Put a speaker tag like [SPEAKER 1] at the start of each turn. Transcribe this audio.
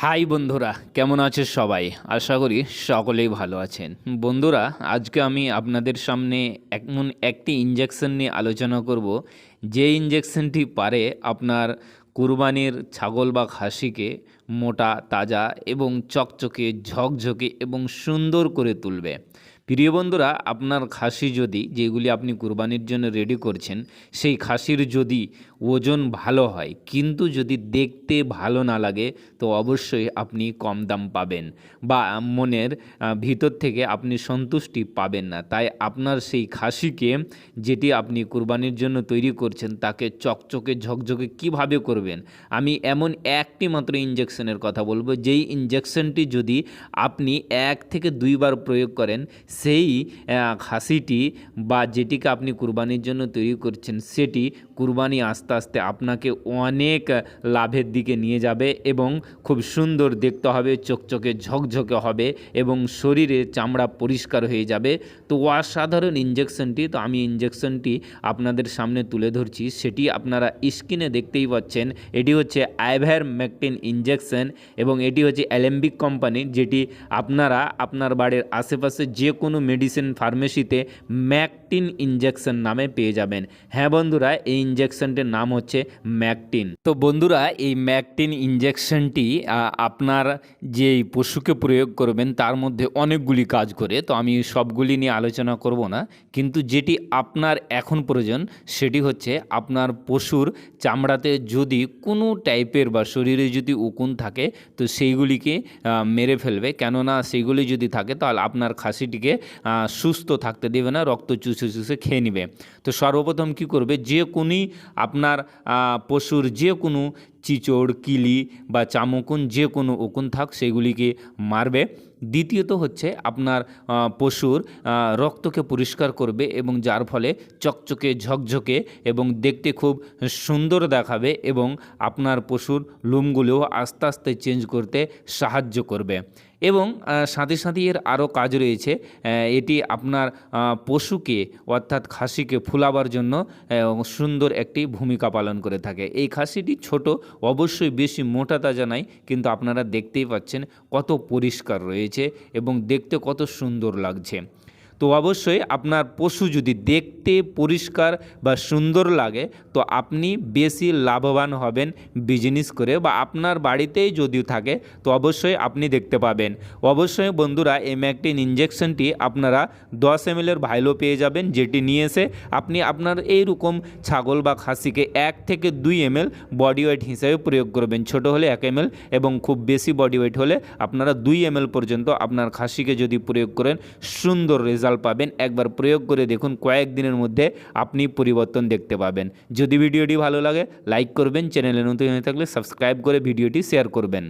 [SPEAKER 1] High বন্ধুরা, কেমন আছে সবাই? আশা করি সকলেই ভালো আছেন। বন্ধুরা, আজকে আমি আপনাদের সামনে এমন একটি ইঞ্জেকশন নিয়ে আলোচনা করব। যে ইঞ্জেকশনটি পারে আপনার কুরবানির ছাগল বা খাসিকে মোটা, তাজা এবং চকচকে, ঝকঝকে এবং সুন্দর করে তুলবে। প্রিয় বন্ধুরা, আপনার খাসি যদি, যেগুলি আপনি কুরবানির জন্য রেডি করছেন, সেই খাসির যদি ওজন ভালো হয়। কিন্তু যদি দেখতে ভালো না লাগে, তো অবশ্যই আপনি কম দাম পাবেন বা মনের ভিতর থেকে আপনি সন্তুষ্টি পাবেন না। তাই আপনার সেই খাসিকে যেটি আপনি কুরবানির জন্য তৈরি করছেন, তাকে চকচকে, ঝকঝকে কীভাবে করবেন? আমি এমন একটি মাত্র ইঞ্জেকশনের কথা বলব, যেই ইঞ্জেকশনটি যদি আপনি এক থেকে দুইবার প্রয়োগ করেন, সেই খাসিটি বা যেটিকে আপনি কুরবানির জন্য তৈরি করছেন, সেটি কুরবানি আস্তে আস্তে আস্তে আপনাকে অনেক লাভের দিকে নিয়ে যাবে এবং খুব সুন্দর দেখতে হবে, চকচকে ঝকঝকে হবে এবং শরীরে চামড়া পরিষ্কার হয়ে যাবে। তো অসাধারণ ইঞ্জেকশনটি তো আমি ইঞ্জেকশনটি আপনাদের সামনে তুলে ধরছি। সেটি আপনারা স্ক্রিনে দেখতেই পাচ্ছেন। এটি হচ্ছে আইভ্যার ম্যাকটিন ইঞ্জেকশন এবং এটি হচ্ছে অ্যালেম্বিক কোম্পানির যেটি আপনারা আপনার বাড়ির আশেপাশে যে কোনো মেডিসিন ফার্মেসিতে ম্যাকটিন ইঞ্জেকশন নামে পেয়ে যাবেন। হ্যাঁ বন্ধুরা, এই ইঞ্জেকশনটির নাম হচ্ছে ম্যাকটিন। তো বন্ধুরা, এই ম্যাকটিন ইঞ্জেকশনটি আপনার যে পশুকে প্রয়োগ করবেন, তার মধ্যে অনেকগুলি কাজ করে। তো আমি সবগুলি নিয়ে আলোচনা করব না। কিন্তু যেটি আপনার এখন প্রয়োজন, সেটি হচ্ছে আপনার পশুর চামড়াতে যদি কোনো টাইপের বা শরীরে যদি উকুন থাকে, তো সেইগুলিকে মেরে ফেলবে। কেননা সেইগুলি যদি থাকে, তাহলে আপনার খাসিটিকে সুস্থ থাকতে দেবে না, রক্ত চুষে চুষে খেয়ে নেবে। তো সর্বপ্রথম কি করবে? যে কোনই আপনার আহ, পশুর যে কোনো চিচড় কিলি বা চামকুন, যে কোনো উকুন থাক, সেগুলিকে মারবে। দ্বিতীয়ত হচ্ছে আপনার পশুর রক্তকে পরিষ্কার করবে এবং যার ফলে চকচকে, ঝকঝকে এবং দেখতে খুব সুন্দর দেখাবে এবং আপনার পশুর লোমগুলোও আস্তে আস্তে চেঞ্জ করতে সাহায্য করবে। এবং সাথে সাথে এর আরও কাজ রয়েছে এটি আপনার পশুকে অর্থাৎ খাসিকে ফুলাবার জন্য সুন্দর একটি ভূমিকা পালন করে থাকে। এই খাসিটি ছোট অবশ্যই বেশি মোটা তাজা নাই, কিন্তু আপনারা দেখতেই পাচ্ছেন কত পরিষ্কার রয়েছে এবং দেখতে কত সুন্দর লাগছে। তো অবশ্যই আপনার পশু যদি দেখতে পরিষ্কার বা সুন্দর লাগে, তো আপনি বেশি লাভবান হবেন বিজনেস করে বা আপনার বাড়িতেই যদিও থাকে, তো অবশ্যই আপনি দেখতে পাবেন। অবশ্যই বন্ধুরা, এই ম্যাকটিন ইঞ্জেকশনটি আপনারা দশ এম এর ভাইলো পেয়ে যাবেন, যেটি নিয়ে এসে আপনি আপনার এই রকম ছাগল বা খাসিকে এক থেকে দুই এম বডি ওয়েট হিসেবে প্রয়োগ করবেন। ছোট হলে এক এম এবং খুব বেশি বডি ওয়েট হলে আপনারা দুই এম পর্যন্ত আপনার খাসিকে যদি প্রয়োগ করেন, সুন্দর রেজাল্ট পাবেন। একবার প্রয়োগ করে দেখুন কয়েকদিনের মধ্যে আপনি পরিবর্তন দেখতে পাবেন। যদি ভিডিওটি ভালো লাগে লাইক করবেন, চ্যানেলে নতুন হয়ে থাকলে সাবস্ক্রাইব করে ভিডিওটি শেয়ার করবেন।